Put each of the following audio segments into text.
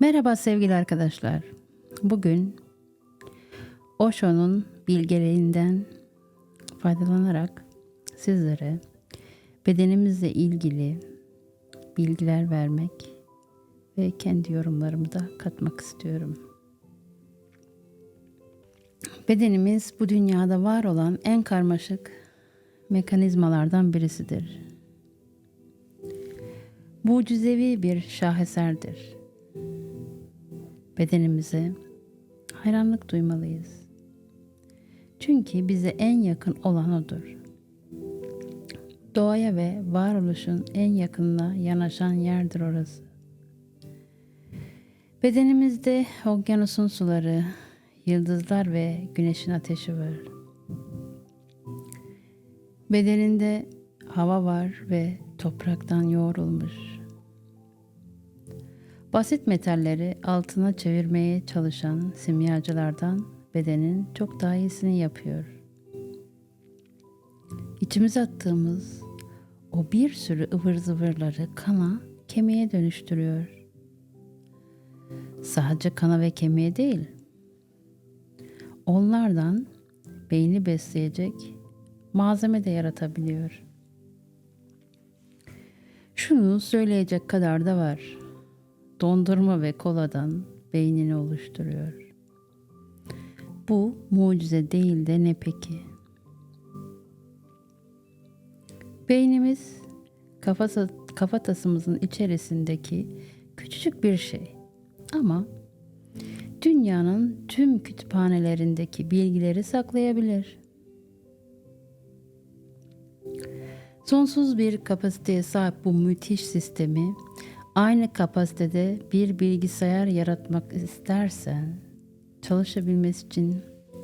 Merhaba sevgili arkadaşlar. Bugün Osho'nun bilgelerinden faydalanarak sizlere bedenimizle ilgili bilgiler vermek ve kendi yorumlarımı da katmak istiyorum. Bedenimiz bu dünyada var olan en karmaşık mekanizmalardan birisidir. Mucizevi bir şaheserdir bedenimize hayranlık duymalıyız. Çünkü bize en yakın olan odur. Doğaya ve varoluşun en yakınına yanaşan yerdir orası. Bedenimizde okyanusun suları, yıldızlar ve güneşin ateşi var. Bedeninde hava var ve topraktan yoğrulmuş Basit metalleri altına çevirmeye çalışan simyacılardan bedenin çok daha iyisini yapıyor. İçimize attığımız o bir sürü ıvır zıvırları kana, kemiğe dönüştürüyor. Sadece kana ve kemiğe değil, onlardan beyni besleyecek malzeme de yaratabiliyor. Şunu söyleyecek kadar da var dondurma ve koladan beynini oluşturuyor. Bu mucize değil de ne peki? Beynimiz kafası, kafatasımızın içerisindeki küçücük bir şey. Ama dünyanın tüm kütüphanelerindeki bilgileri saklayabilir. Sonsuz bir kapasiteye sahip bu müthiş sistemi aynı kapasitede bir bilgisayar yaratmak istersen çalışabilmesi için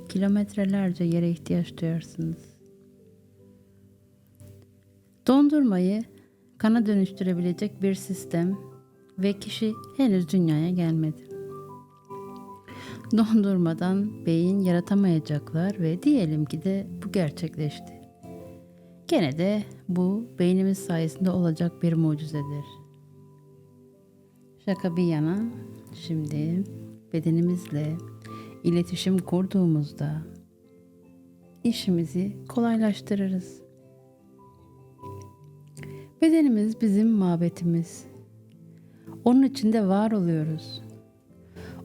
kilometrelerce yere ihtiyaç duyarsınız. Dondurmayı kana dönüştürebilecek bir sistem ve kişi henüz dünyaya gelmedi. Dondurmadan beyin yaratamayacaklar ve diyelim ki de bu gerçekleşti. Gene de bu beynimiz sayesinde olacak bir mucizedir. Şaka bir yana şimdi bedenimizle iletişim kurduğumuzda işimizi kolaylaştırırız. Bedenimiz bizim mabetimiz. Onun içinde var oluyoruz.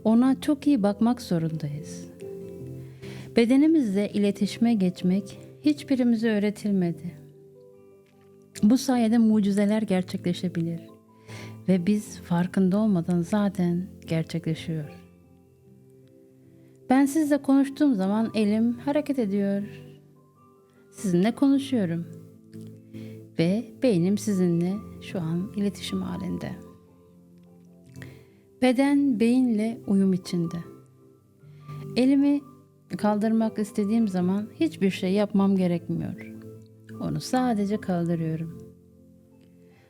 Ona çok iyi bakmak zorundayız. Bedenimizle iletişime geçmek hiçbirimize öğretilmedi. Bu sayede mucizeler gerçekleşebilir.'' Ve biz farkında olmadan zaten gerçekleşiyor. Ben sizle konuştuğum zaman elim hareket ediyor. Sizinle konuşuyorum. Ve beynim sizinle şu an iletişim halinde. Beden beyinle uyum içinde. Elimi kaldırmak istediğim zaman hiçbir şey yapmam gerekmiyor. Onu sadece kaldırıyorum.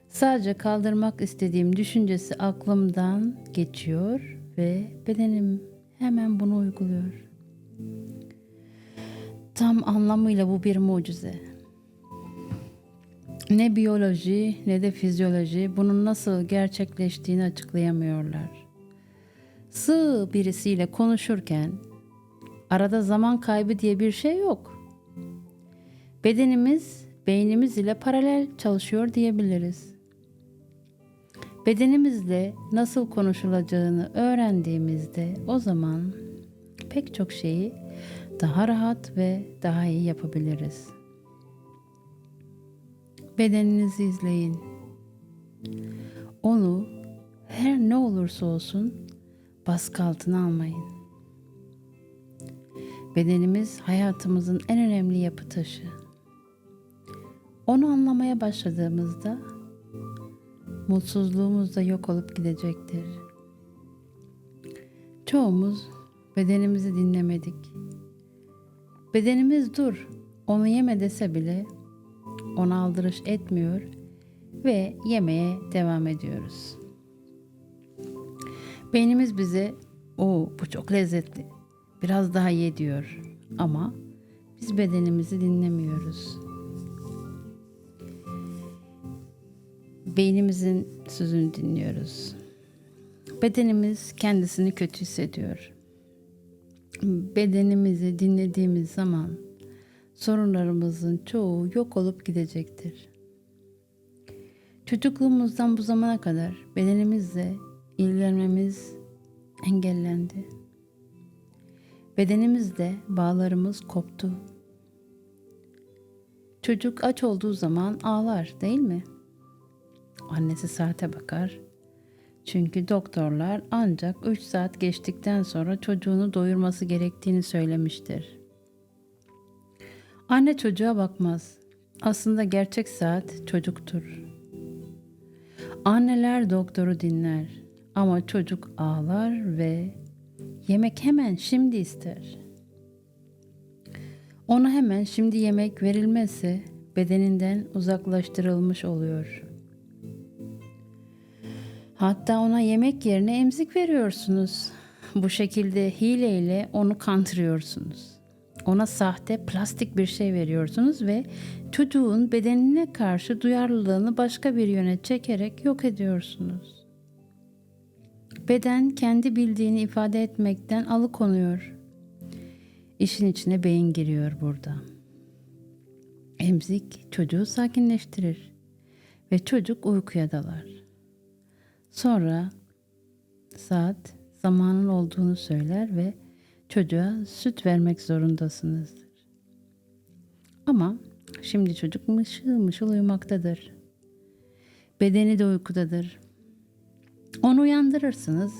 Sadece kaldırmak istediğim düşüncesi aklımdan geçiyor ve bedenim hemen bunu uyguluyor. Tam anlamıyla bu bir mucize. Ne biyoloji ne de fizyoloji bunun nasıl gerçekleştiğini açıklayamıyorlar. Sığ birisiyle konuşurken arada zaman kaybı diye bir şey yok. Bedenimiz beynimiz ile paralel çalışıyor diyebiliriz bedenimizle nasıl konuşulacağını öğrendiğimizde o zaman pek çok şeyi daha rahat ve daha iyi yapabiliriz. Bedeninizi izleyin. Onu her ne olursa olsun baskı altına almayın. Bedenimiz hayatımızın en önemli yapı taşı. Onu anlamaya başladığımızda mutsuzluğumuz da yok olup gidecektir. Çoğumuz bedenimizi dinlemedik. Bedenimiz dur, onu yeme dese bile ona aldırış etmiyor ve yemeye devam ediyoruz. Beynimiz bize o bu çok lezzetli. Biraz daha ye diyor ama biz bedenimizi dinlemiyoruz. Beynimizin sözünü dinliyoruz. Bedenimiz kendisini kötü hissediyor. Bedenimizi dinlediğimiz zaman sorunlarımızın çoğu yok olup gidecektir. Çocukluğumuzdan bu zamana kadar bedenimizle ilgilenmemiz engellendi. Bedenimizle bağlarımız koptu. Çocuk aç olduğu zaman ağlar değil mi? Annesi saate bakar. Çünkü doktorlar ancak 3 saat geçtikten sonra çocuğunu doyurması gerektiğini söylemiştir. Anne çocuğa bakmaz. Aslında gerçek saat çocuktur. Anneler doktoru dinler ama çocuk ağlar ve yemek hemen şimdi ister. Ona hemen şimdi yemek verilmezse bedeninden uzaklaştırılmış oluyor. Hatta ona yemek yerine emzik veriyorsunuz. Bu şekilde hileyle onu kandırıyorsunuz. Ona sahte plastik bir şey veriyorsunuz ve çocuğun bedenine karşı duyarlılığını başka bir yöne çekerek yok ediyorsunuz. Beden kendi bildiğini ifade etmekten alıkonuyor. İşin içine beyin giriyor burada. Emzik çocuğu sakinleştirir ve çocuk uykuya dalar. Sonra saat zamanın olduğunu söyler ve çocuğa süt vermek zorundasınızdır. Ama şimdi çocuk mışıl mışıl uyumaktadır. Bedeni de uykudadır. Onu uyandırırsınız.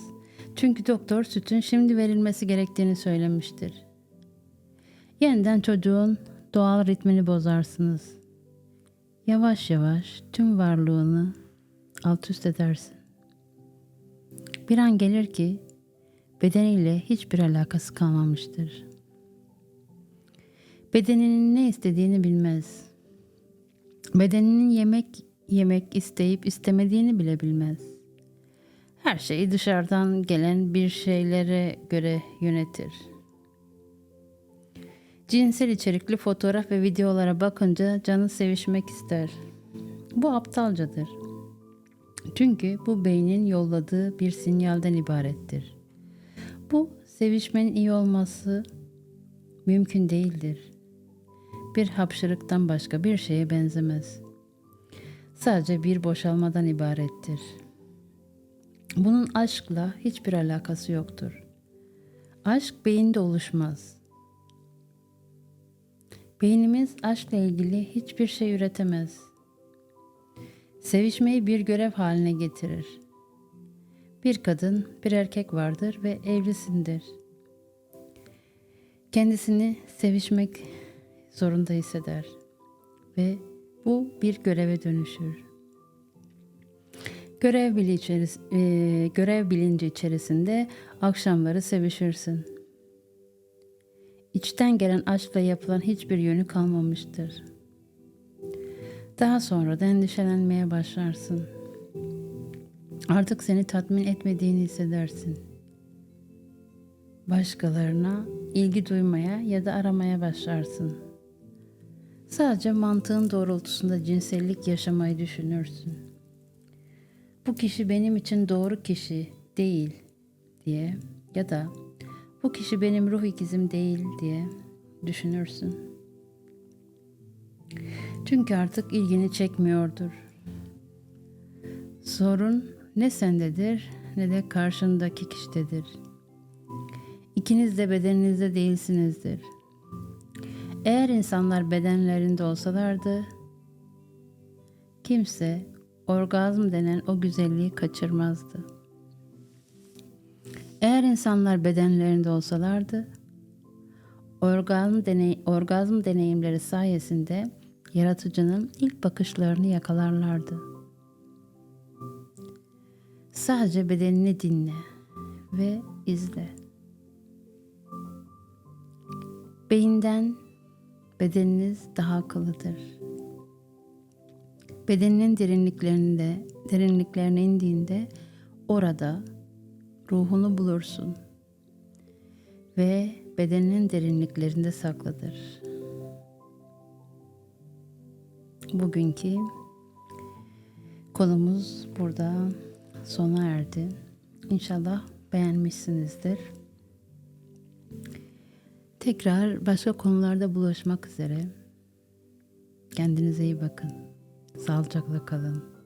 Çünkü doktor sütün şimdi verilmesi gerektiğini söylemiştir. Yeniden çocuğun doğal ritmini bozarsınız. Yavaş yavaş tüm varlığını alt üst edersin. Bir an gelir ki bedeniyle hiçbir alakası kalmamıştır. Bedeninin ne istediğini bilmez. Bedeninin yemek yemek isteyip istemediğini bile bilmez. Her şeyi dışarıdan gelen bir şeylere göre yönetir. Cinsel içerikli fotoğraf ve videolara bakınca canı sevişmek ister. Bu aptalcadır. Çünkü bu beynin yolladığı bir sinyalden ibarettir. Bu sevişmenin iyi olması mümkün değildir. Bir hapşırıktan başka bir şeye benzemez. Sadece bir boşalmadan ibarettir. Bunun aşkla hiçbir alakası yoktur. Aşk beyinde oluşmaz. Beynimiz aşkla ilgili hiçbir şey üretemez. Sevişmeyi bir görev haline getirir. Bir kadın, bir erkek vardır ve evlisindir. Kendisini sevişmek zorunda hisseder ve bu bir göreve dönüşür. Görev, bilinci içeris e, görev bilinci içerisinde akşamları sevişirsin. İçten gelen aşkla yapılan hiçbir yönü kalmamıştır. Daha sonra da endişelenmeye başlarsın. Artık seni tatmin etmediğini hissedersin. Başkalarına ilgi duymaya ya da aramaya başlarsın. Sadece mantığın doğrultusunda cinsellik yaşamayı düşünürsün. Bu kişi benim için doğru kişi değil diye ya da bu kişi benim ruh ikizim değil diye düşünürsün. Çünkü artık ilgini çekmiyordur. Sorun ne sendedir ne de karşındaki kişidedir. İkiniz de bedeninizde değilsinizdir. Eğer insanlar bedenlerinde olsalardı, kimse orgazm denen o güzelliği kaçırmazdı. Eğer insanlar bedenlerinde olsalardı, orgazm, deney orgazm deneyimleri sayesinde yaratıcının ilk bakışlarını yakalarlardı. Sadece bedenini dinle ve izle. Beyinden bedeniniz daha akıllıdır. Bedeninin derinliklerinde, derinliklerine indiğinde orada ruhunu bulursun ve bedeninin derinliklerinde saklıdır. Bugünkü konumuz burada sona erdi. İnşallah beğenmişsinizdir. Tekrar başka konularda buluşmak üzere. Kendinize iyi bakın. Sağlıcakla kalın.